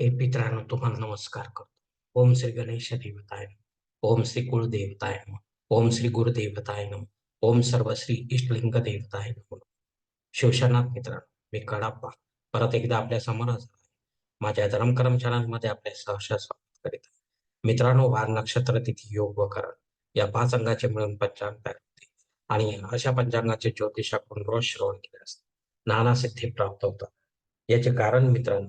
हे मित्रांनो तुम्हाला नमस्कार करतो. ओम श्री गणेश देवताय ओम श्री कुलदेवताय ओम श्री गुरुदेवताय नम. ओम सर्व श्री इष्टलिंग देवताय नमः. शिवशनाथ मित्रांनो मी कडाप्पा. परत एकदा आपल्यासमोर माझ्या धर्म कर्मचाऱ्यांमध्ये आपले सहर्ष स्वागत करीत आहे. मित्रांनो वार नक्षत्र तिथी योग व करण या पाच अंगाचे मिळून पंचांग तयार होते. आणि अशा पंचांगाचे ज्योतिषाकडून रोज श्रवण केले असते. नाना सिद्धी प्राप्त होतात. याचे कारण मित्रांनो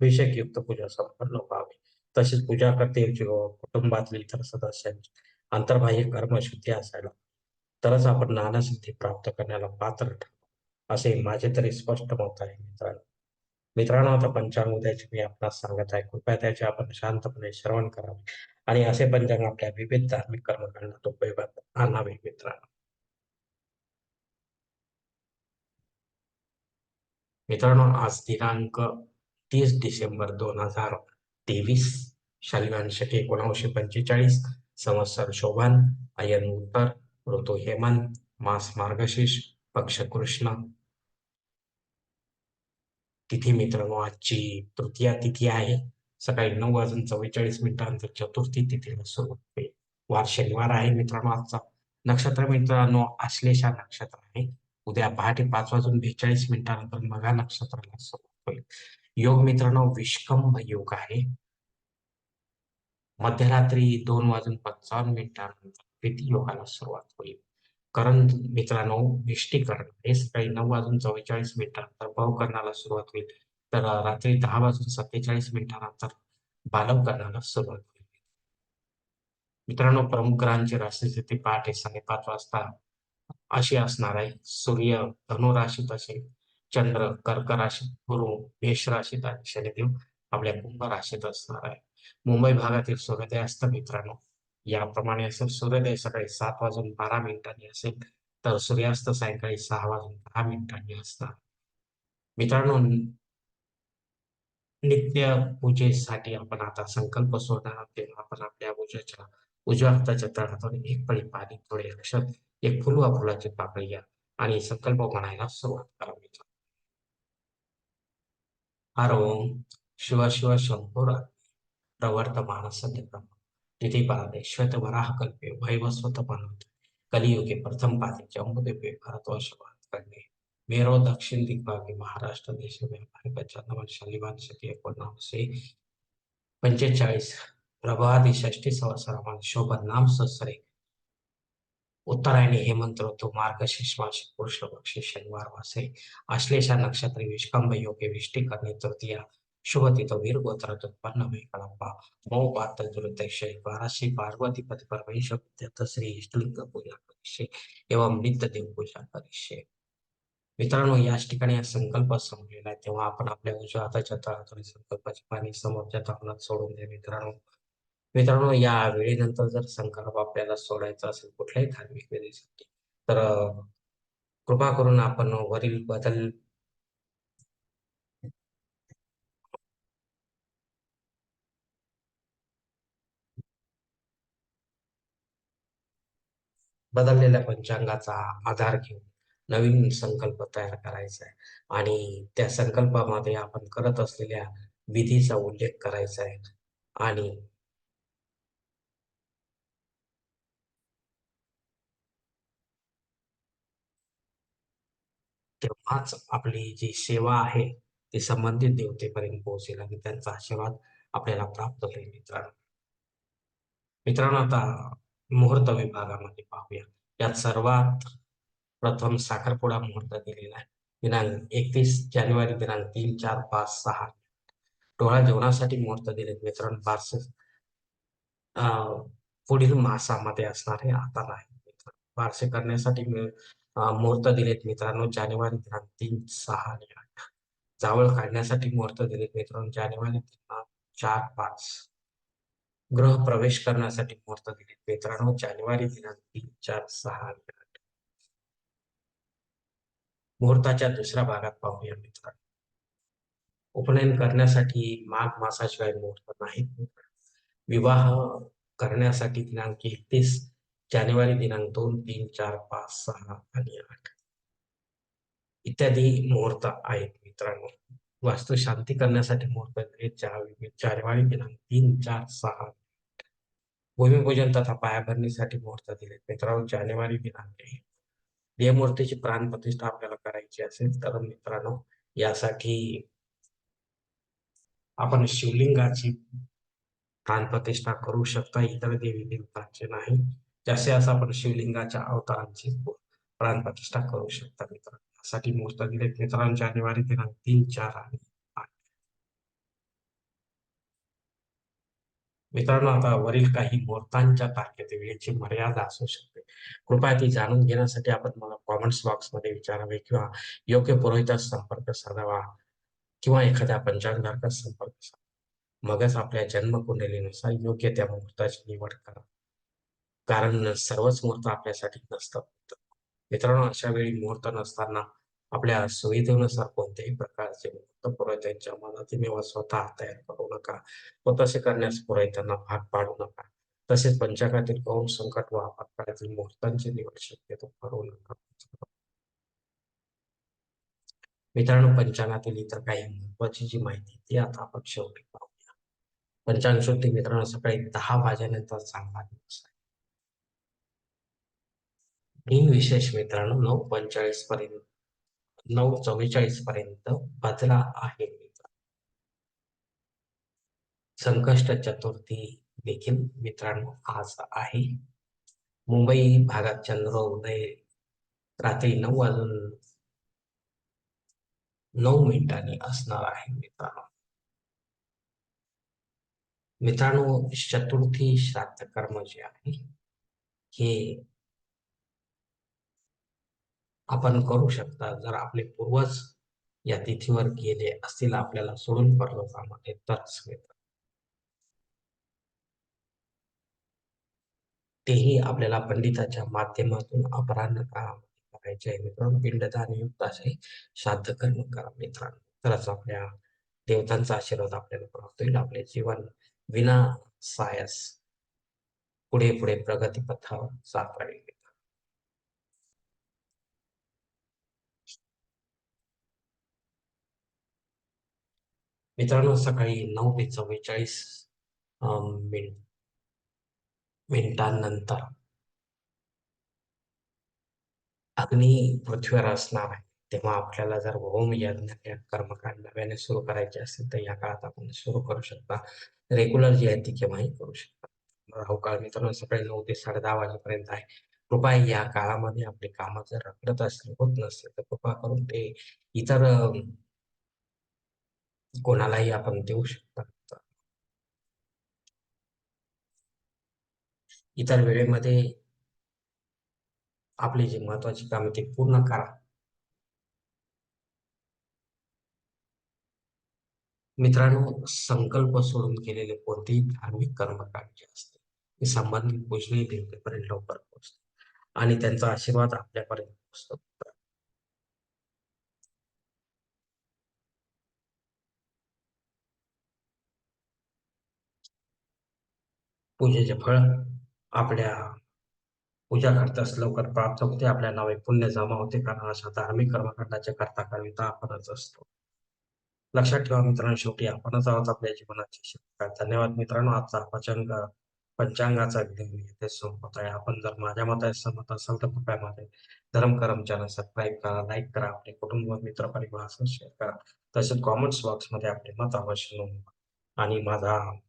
अभिषेक युक्त पूजा संपन्न व्हावी. तसेच पूजा करते कुटुंबातील इतर सदस्यांची अंतर्बाह्य कर्मशुद्धी असायला. तरच आपण नाना सिद्धी प्राप्त करण्याला पात्र ठरतो असे माझे तरी स्पष्ट मत आहे मित्रांनो. मित्रांनो आता पंचांग उद्याचे मी आपणास सांगत आहे कृपया त्याचे आपण शांतपणे श्रवण करावे. आणि असे पंचांग आपल्या विविध धार्मिक कर्मकांडात उपयोगात आणावे मित्रांनो. मित्रांनो आज दिनांक तीस डिसेंबर दोन हजार तेवीस शनिवार शके पंचेचाळीस संवत्सर शोभन अयन उत्तर ऋतू हेमंत मास मार्गशीर्ष पक्ष कृष्ण. तिथी मित्रांनो आजची तृतीया तिथी आहे. सकाळी नऊ वाजून चव्वेचाळीस मिनिटांनंतर चतुर्थी तिथीला सुरुवात होईल. वार शनिवार आहे मित्रांनो आजचा. नक्षत्र मित्रांनो आश्लेषा नक्षत्र आहे. उद्या पहाटे पाच वाजून बेचाळीस मिनिटानंतर मघा नक्षत्राला सुरुवात होईल. योग मित्रांनो विष्कंभ योग आहे. मध्यरात्री दोन वाजून पंचावन्न मिनिटांनंतर योगाला सुरुवात होईल. करण मित्रांनो विष्टीकरण हे सकाळी नऊ वाजून चव्वेचाळीस मिनिटांनंतर भावकरणाला सुरुवात होईल. तर रात्री दहा वाजून सत्तेचाळीस मिनिटांनंतर बालवकरणाला सुरुवात होईल. मित्रांनो प्रमुख ग्रहांची राशीस्थिती पहाटे साडेपाच वाजता अशी असणार आहे. सूर्य धनुराशीत असेल. चंद्र कर्क राशीत गुरु मेष राशीत आणि शनिदेव आपल्या कुंभ राशीत असणार आहे. मुंबई भागातील सूर्योदय असत मित्रांनो. याप्रमाणे असेल सूर्योदय सकाळी सात वाजून बारा मिनिटांनी असेल तर सूर्यास्त सायंकाळी सहा वाजून दहा मिनिटांनी असणार. मित्रांनो नित्य पूजेसाठी आपण आता संकल्प सोडणार तेव्हा आपण आपल्या पूजेच्या उजव्या हाताच्या तळातून एक पळी पाणी थोडे अक्षर एक फुलवा फुलाची पाकळी घ्या आणि संकल्प म्हणायला सुरुवात करावी हर ओम शिव शिव शंभूर प्रवर्तमान सत्यक्रम तिथे पाहते श्वेत वराह कल्पे वैवस्वत बनवत कलियुगे प्रथम पादे जम्बुदेवे भारतवर्ष करणे मेरो दक्षिण दिग्भागी महाराष्ट्र देश व्यापारी पंचानवन शालिवान शती एकोणनवशे पंचेचाळीस प्रभादी षष्टी संवत्सरामध्ये शोभन नाम ससरे उत्तरायणी हेमंत ऋतू मार्गशीर्ष मासिक पुरुष पक्षी शनिवार वासे आश्लेषा नक्षत्र विष्कंभ योगे विष्टी तृतीय तृतीया शुभ तिथ वीर गोत्रात उत्पन्न वे कळप्पा मऊ पात दुरुद्देश्य वाराशी पार्वती पती परमेश श्री इष्टलिंग पूजा करिष्ये एवं नित्य देव पूजा करिष्ये मित्रांनो याच ठिकाणी संकल्प संपलेला आहे. तेव्हा आपण आपल्या उजव्या हाताच्या तळातून संकल्पाची पाणी समोरच्या तापणात सोडून दे मित्रांनो. मित्रांनो या वेळेनंतर जर संकल्प आपल्याला सोडायचा असेल कुठल्याही धार्मिक वेळेसाठी तर कृपा करून आपण वरील बदल बदललेल्या पंचांगाचा आधार घेऊन नवीन संकल्प तयार करायचा आहे. आणि त्या संकल्पामध्ये आपण करत असलेल्या विधीचा उल्लेख करायचा आहे. आणि तेव्हाच आपली जी सेवा आहे ती संबंधित देवतेपर्यंत पोहोचेल आणि त्यांचा आशीर्वाद आपल्याला प्राप्त होईल मित्रांनो. मित्रांनो आता मुहूर्त विभागामध्ये पाहूया. यात सर्वात प्रथम साखरपुडा मुहूर्त दिलेला आहे. दिनांक एकतीस जानेवारी दिनांक तीन चार पाच सहा. डोळा जेवणासाठी मुहूर्त दिले मित्रांनो. बारसे पुढील मासामध्ये असणारे आता आहे फारसे करण्यासाठी मुहूर्त दिलेत मित्रांनो जानेवारी दिनांक तीन सहा आणि आठ. जावळ काढण्यासाठी मुहूर्त दिलेत मित्रांनो जानेवारी दिनांक चार पाच. गृह प्रवेश करण्यासाठी मुहूर्त दिले मित्रांनो जानेवारी दिनांक तीन चार सहा आणि आठ. मुहूर्ताच्या दुसऱ्या भागात पाहूया मित्रांनो. उपनयन करण्यासाठी माघ मासाशिवाय मुहूर्त नाहीत विवाह करण्यासाठी दिनांक एकतीस जानेवारी दिनांक दोन तीन चार पाच सहा आणि आठ. इत्यादी मुहूर्त आहेत मित्रांनो. वास्तू शांती करण्यासाठी मुहूर्त जानेवारी दिनांक तीन चार सहा. भूमिपूजन तथा पायाभरणीसाठी मुहूर्त दिले मित्रांनो जानेवारी दिनांक देवमूर्तीची प्राण प्रतिष्ठा आपल्याला करायची असेल तर मित्रांनो यासाठी आपण शिवलिंगाची प्राणप्रतिष्ठा करू शकता. इतर देवी देवतांचे नाही. जसे असं आपण शिवलिंगाच्या अवतारांची प्राण प्रतिष्ठा करू शकता मित्रांनो. यासाठी मुहूर्त दिले मित्रांनो जानेवारी दिनांक तीन चार आणि आठ. मित्रांनो आता वरील काही मुहूर्तांच्या तारखेत वेळेची मर्यादा असू शकते. कृपया ती जाणून घेण्यासाठी आपण मला कॉमेंट्स बॉक्समध्ये विचारावे किंवा योग्य पुरोहितास संपर्क साधावा किंवा एखाद्या पंचांगारका संपर्क साधा मगच आपल्या जन्मकुंडलीनुसार योग्य त्या मुहूर्ताची निवड करा. कारण सर्वच मुहूर्त आपल्यासाठी नसतात. मित्रांनो अशा वेळी मुहूर्त नसताना आपल्या सुविधेनुसार कोणत्याही प्रकारचे मुहूर्त पुरोहितांच्या मनातील स्वतः तयार करू नका. व तसे करण्यास पुरोहितांना भाग पाडू नका. तसेच पंचांगातील कौम संकट व आपत्काळातील मुहूर्तांची निवड शक्यतो करू नका. मित्रांनो पंचांगातील इतर काही महत्वाची जी माहिती ती आता आपण शेवटी पाहूया. पंचांग शुद्धी मित्रांनो सकाळी दहा वाजेनंतर चांगला दिवस आहे. दिन विशेष मित्रांनो नऊ पंचेचाळीस पर्यंत नऊ चव्वेचाळीस पर्यंत बदला आहे संकष्ट चतुर्थी देखील मित्रांनो आज आहे. मुंबई भागात चंद्र उदय रात्री नऊ वाजून नऊ मिनिटांनी असणार आहे मित्रांनो. मित्रांनो चतुर्थी श्राद्ध कर्म जे आहे हे आपण करू शकता. जर आपले पूर्वज या तिथीवर गेले असतील आपल्याला सोडून पर्वतामध्ये तरच मित्र तेही आपल्याला पंडिताच्या माध्यमातून अपराह्न काळामध्ये करायचे आहे. मित्रांनो पिंडदान युक्त असे श्राद्ध कर्म करा मित्रांनो. तरच आपल्या देवतांचा आशीर्वाद आपल्याला प्राप्त होईल. आपले जीवन विना सायस पुढे पुढे प्रगतीपथावर जात राहील. मित्रांनो सकाळी नऊ ते चव्वेचाळीस मिनिट मिनिटांनंतर अग्नी पृथ्वीवर असणार आहे. तेव्हा आपल्याला जर होम यज्ञ कर्मकांड नव्याने सुरू करायचे असेल तर या काळात आपण सुरू करू शकता. रेग्युलर जी आहे ती केव्हाही करू शकता. राहू काळ मित्रांनो सकाळी नऊ ते साडे दहा वाजेपर्यंत आहे. कृपा या काळामध्ये आपली काम जर रखडत असतील होत नसतील तर कृपा करून ते इतर कोणालाही आपण देऊ शकता. इतर वेळेमध्ये आपली जी महत्वाची कामे ती पूर्ण करा. मित्रांनो संकल्प सोडून केलेले कोणतेही धार्मिक कर्मकांड जे असते. ते संबंधित पूजनीय देवतेपर्यंत लवकर पोहोचते. आणि त्यांचा आशीर्वाद आपल्यापर्यंत पोहोचतो. पूजेचे फळ आपल्या पूजा करताच लवकर प्राप्त होते. आपल्या नावे पुण्य जमा होते कारण अशा धार्मिक कर्मकांडाच्या करता कविता आपणच असतो. लक्षात ठेवा मित्रांनो शेवटी आपणच आहोत आपल्या जीवनाची धन्यवाद मित्रांनो. आजचा पंचांग पंचांगाचा व्हिडिओ इथे संपत आहे. आपण जर माझ्या मताने सहमत असाल तर कृपया माझे धर्म करम चॅनल सबस्क्राईब करा लाईक करा आपले कुटुंब मित्र परिवार शेअर करा. तसेच कॉमेंट्स बॉक्समध्ये आपले मत अवश्य नोंदवा. आणि माझा